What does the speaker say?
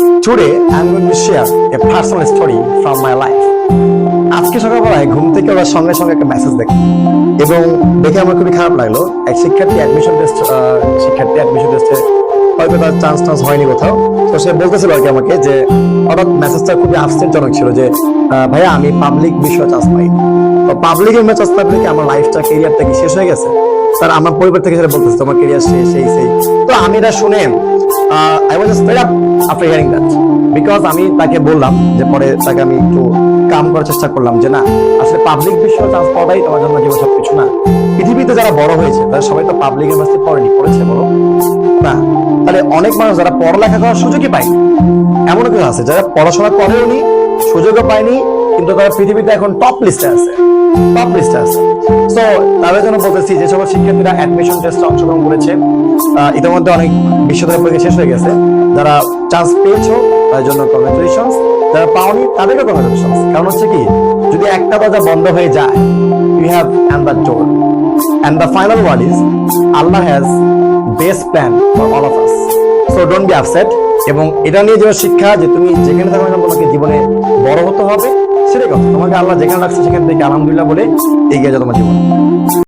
Today, I'm going to share a personal story from my life. আজকে সকালবেলায় ঘুম থেকে ওরা সঙ্গে সঙ্গে একটা মেসেজ দেখে এবং দেখে আমার খুবই খারাপ লাগল। এক শিক্ষার্থী অ্যাডমিশন টেস্ট শিক্ষার্থী অ্যাডমিশন টেস্টে হয়তো তার চান্স টান্স হয়নি কোথাও। তো সে বলতেছিল আর কি আমাকে যে হঠাৎ মেসেজটা খুবই আশ্চর্যজনক ছিল যে ভাইয়া আমি পাবলিক বিষয়ে চান্স পাই। তো পাবলিকের মেয়ে চান্স পাইলে কি আমার লাইফটা কেরিয়ারটা কি শেষ হয়ে গেছে? স্যার আমার পরিবার থেকে সেটা বলতেছে তোমার কেরিয়ার শেষ সেই সেই। তো আমি এটা শুনে fed up after hearing that because আমি তাকে বললাম যে পরে তাকে আমি একটু কাম করার চেষ্টা করলাম যে না, আসলে পাবলিক বিষয়ে চান্স তোমার জন্য জীবন সবকিছু না। পৃথিবীতে যারা বড় হয়েছে, তারা সবাই তো পাবলিক ইউনিভার্সিটি পড়েনি, পড়েছে বলো। না, তাহলে অনেক মানুষ যারা পড়ালেখা করার সুযোগই পায়নি। এমন কেউ আছে যারা পড়াশোনা করেও নি সুযোগও পায়নি, কিন্তু তারা পৃথিবীতে এখন টপ লিস্টে আছে। টপ লিস্টে আছে। তাদের বলতেছি, যে সকল শিক্ষার্থীরা অ্যাডমিশন টেস্টে অংশগ্রহণ করেছে ইতিমধ্যে অনেক বিশ্ববিদ্যালয় পরীক্ষা শেষ হয়ে গেছে। যারা চান্স পেয়েছ, তার জন্য কংগ্রেচুলেশন যারা পাওনি তাদেরকে কংগ্রেচুলেশন কারণ হচ্ছে কি, যদি একটা দরজা বন্ধ হয়ে যায় you have and the door and the final word is Allah has best plan for all of us so don't be upset এবং এটা নিয়ে যে শিক্ষা, যে তুমি যেখানে থাকো না তোমাকে জীবনে বড় হতে হবে, সেটাই কথা। তোমাকে আল্লাহ যেখানে রাখছে, সেখান থেকে আলহামদুলিল্লাহ বলে এগিয়ে যাও তোমার জীবন।